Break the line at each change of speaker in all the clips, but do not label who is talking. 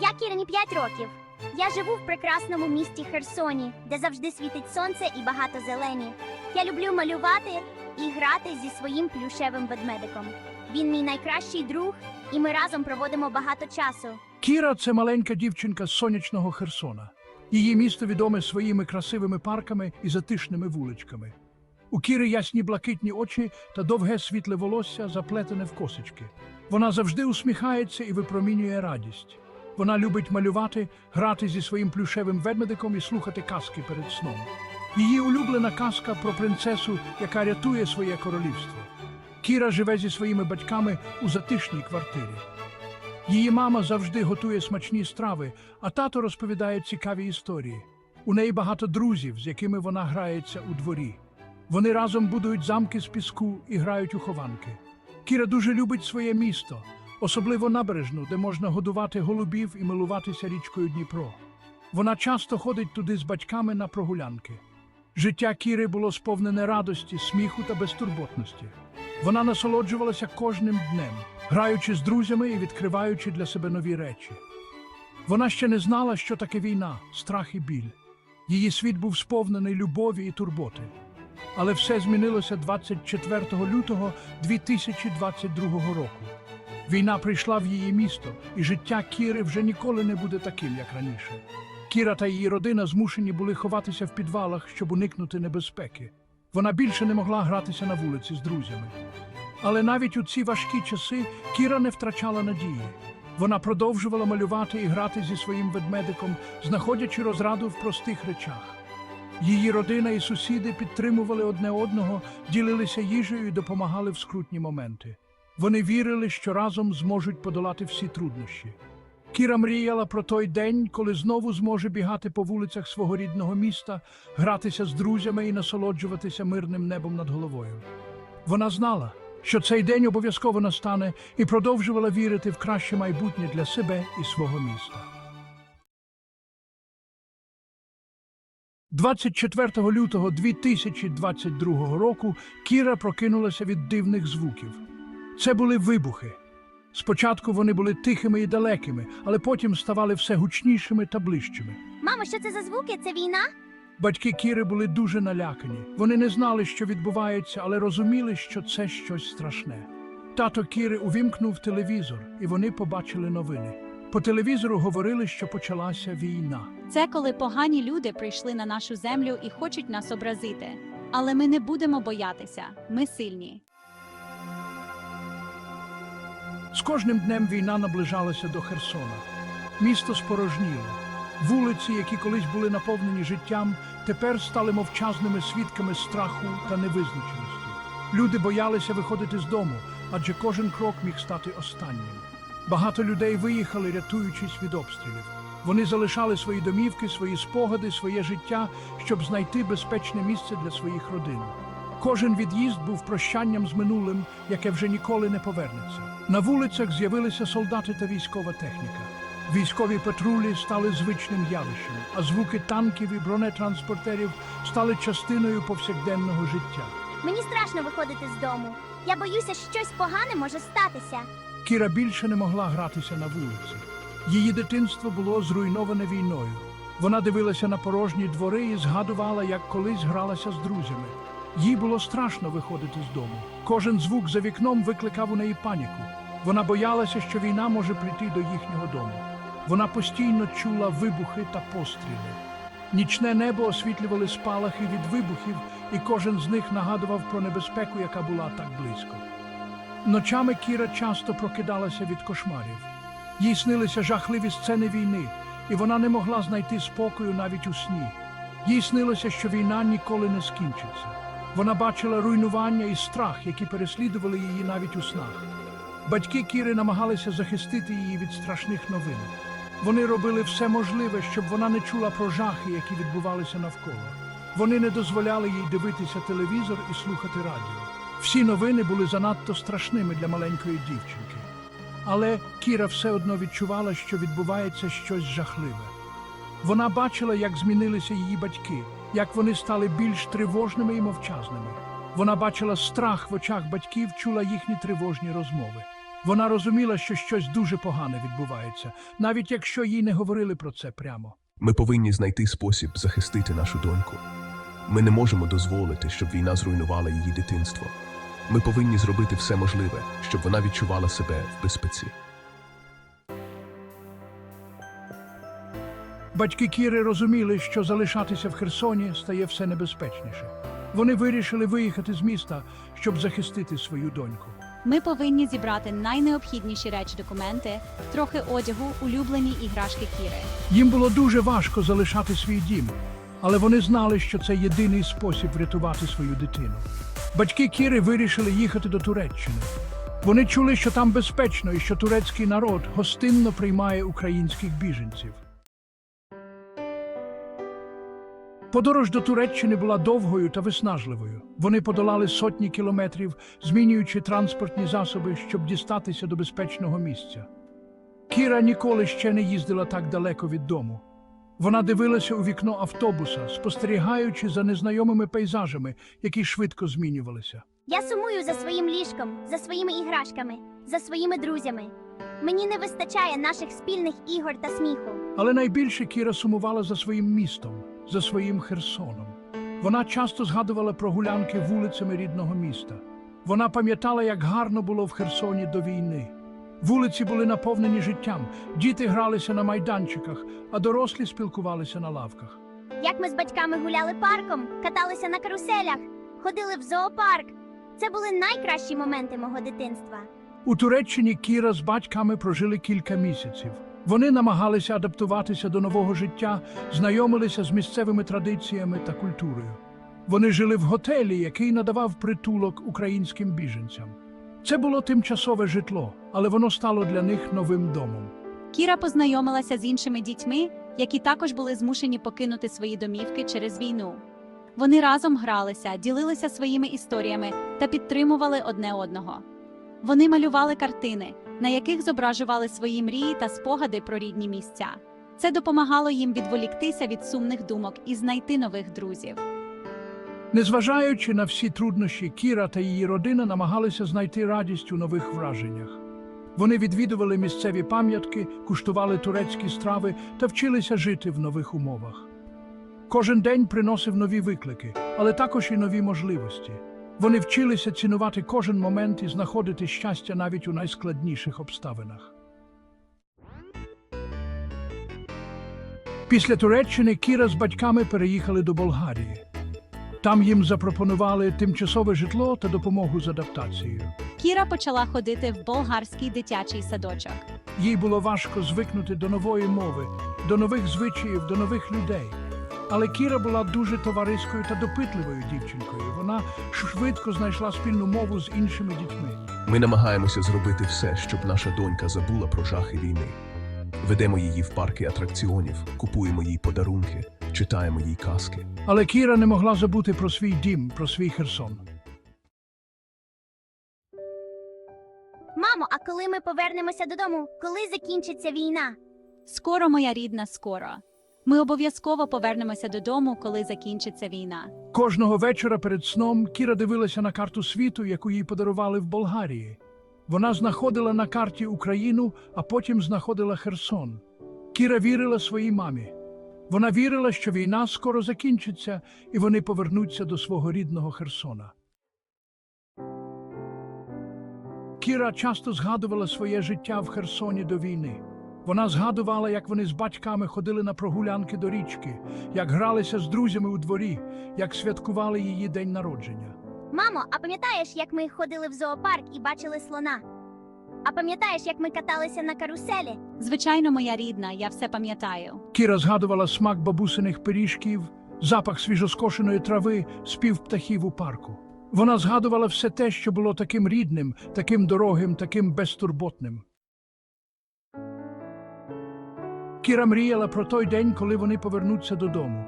Я Кірині 5 років. Я живу в прекрасному місті Херсоні, де завжди світить сонце і багато зелені. Я люблю малювати і грати зі своїм плюшевим ведмедиком. Він мій найкращий друг, і ми разом проводимо багато часу.
Кіра це маленька дівчинка з сонячного Херсона. Її місто відоме своїми красивими парками і затишними вуличками. У Кіри ясні блакитні очі та довге світле волосся, заплетене в косички. Вона завжди усміхається і випромінює радість. Вона любить малювати, грати зі своїм плюшевим ведмедиком і слухати казки перед сном. Її улюблена казка про принцесу, яка рятує своє королівство. Кіра живе зі своїми батьками у затишній квартирі. Її мама завжди готує смачні страви, а тато розповідає цікаві історії. У неї багато друзів, з якими вона грається у дворі. Вони разом будують замки з піску і грають у хованки. Кіра дуже любить своє місто, особливо набережну, де можна годувати голубів і милуватися річкою Дніпро. Вона часто ходить туди з батьками на прогулянки. Життя Кіри було сповнене радості, сміху та безтурботності. Вона насолоджувалася кожним днем, граючи з друзями і відкриваючи для себе нові речі. Вона ще не знала, що таке війна, страх і біль. Її світ був сповнений любові і турботи. Але все змінилося 24 лютого 2022 року. Війна прийшла в її місто, і життя Кіри вже ніколи не буде таким, як раніше. Кіра та її родина змушені були ховатися в підвалах, щоб уникнути небезпеки. Вона більше не могла гратися на вулиці з друзями. Але навіть у ці важкі часи Кіра не втрачала надії. Вона продовжувала малювати і грати зі своїм ведмедиком, знаходячи розраду в простих речах. Її родина і сусіди підтримували одне одного, ділилися їжею і допомагали в скрутні моменти. Вони вірили, що разом зможуть подолати всі труднощі. Кіра мріяла про той день, коли знову зможе бігати по вулицях свого рідного міста, гратися з друзями і насолоджуватися мирним небом над головою. Вона знала, що цей день обов'язково настане і продовжувала вірити в краще майбутнє для себе і свого міста. 24 лютого 2022 року Кіра прокинулася від дивних звуків. Це були вибухи. Спочатку вони були тихими і далекими, але потім ставали все гучнішими та ближчими.
Мамо, що це за звуки? Це війна?
Батьки Кіри були дуже налякані. Вони не знали, що відбувається, але розуміли, що це щось страшне. Тато Кіри увімкнув телевізор, і вони побачили новини. По телевізору говорили, що почалася війна.
Це коли погані люди прийшли на нашу землю і хочуть нас образити. Але ми не будемо боятися. Ми сильні.
З кожним днем війна наближалася до Херсона. Місто спорожніло. Вулиці, які колись були наповнені життям, тепер стали мовчазними свідками страху та невизначеності. Люди боялися виходити з дому, адже кожен крок міг стати останнім. Багато людей виїхали, рятуючись від обстрілів. Вони залишали свої домівки, свої спогади, своє життя, щоб знайти безпечне місце для своїх родин. Кожен від'їзд був прощанням з минулим, яке вже ніколи не повернеться. На вулицях з'явилися солдати та військова техніка. Військові патрулі стали звичним явищем, а звуки танків і бронетранспортерів стали частиною повсякденного життя.
Мені страшно виходити з дому. Я боюся, що щось погане може статися.
Кіра більше не могла гратися на вулиці. Її дитинство було зруйноване війною. Вона дивилася на порожні двори і згадувала, як колись гралася з друзями. Їй було страшно виходити з дому. Кожен звук за вікном викликав у неї паніку. Вона боялася, що війна може прийти до їхнього дому. Вона постійно чула вибухи та постріли. Нічне небо освітлювали спалахи від вибухів, і кожен з них нагадував про небезпеку, яка була так близько. Ночами Кіра часто прокидалася від кошмарів. Їй снилися жахливі сцени війни, і вона не могла знайти спокою навіть у сні. Їй снилося, що війна ніколи не скінчиться. Вона бачила руйнування і страх, які переслідували її навіть у снах. Батьки Кіри намагалися захистити її від страшних новин. Вони робили все можливе, щоб вона не чула про жахи, які відбувалися навколо. Вони не дозволяли їй дивитися телевізор і слухати радіо. Всі новини були занадто страшними для маленької дівчинки. Але Кіра все одно відчувала, що відбувається щось жахливе. Вона бачила, як змінилися її батьки, як вони стали більш тривожними і мовчазними. Вона бачила страх в очах батьків, чула їхні тривожні розмови. Вона розуміла, що щось дуже погане відбувається, навіть якщо їй не говорили про це прямо.
Ми повинні знайти спосіб захистити нашу доньку. Ми не можемо дозволити, щоб війна зруйнувала її дитинство. Ми повинні зробити все можливе, щоб вона відчувала себе в безпеці.
Батьки Кіри розуміли, що залишатися в Херсоні стає все небезпечніше. Вони вирішили виїхати з міста, щоб захистити свою доньку.
Ми повинні зібрати найнеобхідніші речі документи, трохи одягу, улюблені іграшки Кіри.
Їм було дуже важко залишати свій дім, але вони знали, що це єдиний спосіб врятувати свою дитину. Батьки Кіри вирішили їхати до Туреччини. Вони чули, що там безпечно і що турецький народ гостинно приймає українських біженців. Подорож до Туреччини була довгою та виснажливою. Вони подолали сотні кілометрів, змінюючи транспортні засоби, щоб дістатися до безпечного місця. Кіра ніколи ще не їздила так далеко від дому. Вона дивилася у вікно автобуса, спостерігаючи за незнайомими пейзажами, які швидко змінювалися.
Я сумую за своїм ліжком, за своїми іграшками, за своїми друзями. Мені не вистачає наших спільних ігор та сміху.
Але найбільше Кіра сумувала за своїм містом, за своїм Херсоном. Вона часто згадувала про гулянки вулицями рідного міста. Вона пам'ятала, як гарно було в Херсоні до війни. Вулиці були наповнені життям, діти гралися на майданчиках, а дорослі спілкувалися на лавках.
Як ми з батьками гуляли парком, каталися на каруселях, ходили в зоопарк. Це були найкращі моменти мого дитинства.
У Туреччині Кіра з батьками прожили кілька місяців. Вони намагалися адаптуватися до нового життя, знайомилися з місцевими традиціями та культурою. Вони жили в готелі, який надавав притулок українським біженцям. Це було тимчасове житло, але воно стало для них новим домом.
Кіра познайомилася з іншими дітьми, які також були змушені покинути свої домівки через війну. Вони разом гралися, ділилися своїми історіями та підтримували одне одного. Вони малювали картини, на яких зображували свої мрії та спогади про рідні місця. Це допомагало їм відволіктися від сумних думок і знайти нових друзів.
Незважаючи на всі труднощі, Кіра та її родина намагалися знайти радість у нових враженнях. Вони відвідували місцеві пам'ятки, куштували турецькі страви та вчилися жити в нових умовах. Кожен день приносив нові виклики, але також і нові можливості. Вони вчилися цінувати кожен момент і знаходити щастя навіть у найскладніших обставинах. Після Туреччини Кіра з батьками переїхали до Болгарії. Там їм запропонували тимчасове житло та допомогу з адаптацією.
Кіра почала ходити в болгарський дитячий садочок.
Їй було важко звикнути до нової мови, до нових звичаїв, до нових людей. Але Кіра була дуже товариською та допитливою дівчинкою. Вона швидко знайшла спільну мову з іншими дітьми.
Ми намагаємося зробити все, щоб наша донька забула про жахи війни. Ведемо її в парки атракціонів, купуємо їй подарунки, читаємо їй казки.
Але Кіра не могла забути про свій дім, про свій Херсон.
Мамо, а коли ми повернемося додому, коли закінчиться війна?
Скоро, моя рідна, скоро. Ми обов'язково повернемося додому, коли закінчиться війна.
Кожного вечора перед сном Кіра дивилася на карту світу, яку їй подарували в Болгарії. Вона знаходила на карті Україну, а потім знаходила Херсон. Кіра вірила своїй мамі. Вона вірила, що війна скоро закінчиться, і вони повернуться до свого рідного Херсона. Кіра часто згадувала своє життя в Херсоні до війни. Вона згадувала, як вони з батьками ходили на прогулянки до річки, як гралися з друзями у дворі, як святкували її день народження.
Мамо, а пам'ятаєш, як ми ходили в зоопарк і бачили слона? А пам'ятаєш, як ми каталися на каруселі?
Звичайно, моя рідна, я все пам'ятаю.
Кіра згадувала смак бабусиних пиріжків, запах свіжоскошеної трави, спів птахів у парку. Вона згадувала все те, що було таким рідним, таким дорогим, таким безтурботним. Кіра мріяла про той день, коли вони повернуться додому.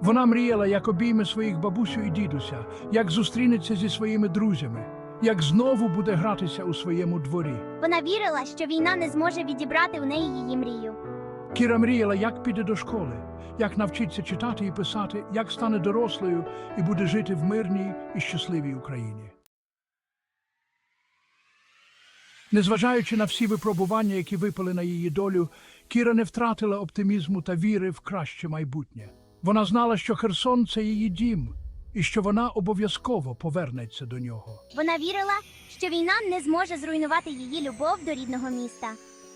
Вона мріяла, як обійме своїх бабусю і дідуся, як зустрінеться зі своїми друзями, як знову буде гратися у своєму дворі.
Вона вірила, що війна не зможе відібрати у неї її мрію.
Кіра мріяла, як піде до школи, як навчиться читати і писати, як стане дорослою і буде жити в мирній і щасливій Україні. Незважаючи на всі випробування, які випали на її долю, Кіра не втратила оптимізму та віри в краще майбутнє. Вона знала, що Херсон це її дім, і що вона обов'язково повернеться до нього.
Вона вірила, що війна не зможе зруйнувати її любов до рідного міста.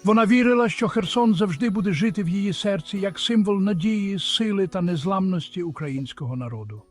Вона вірила, що Херсон завжди буде жити в її серці як символ надії, сили та незламності українського народу.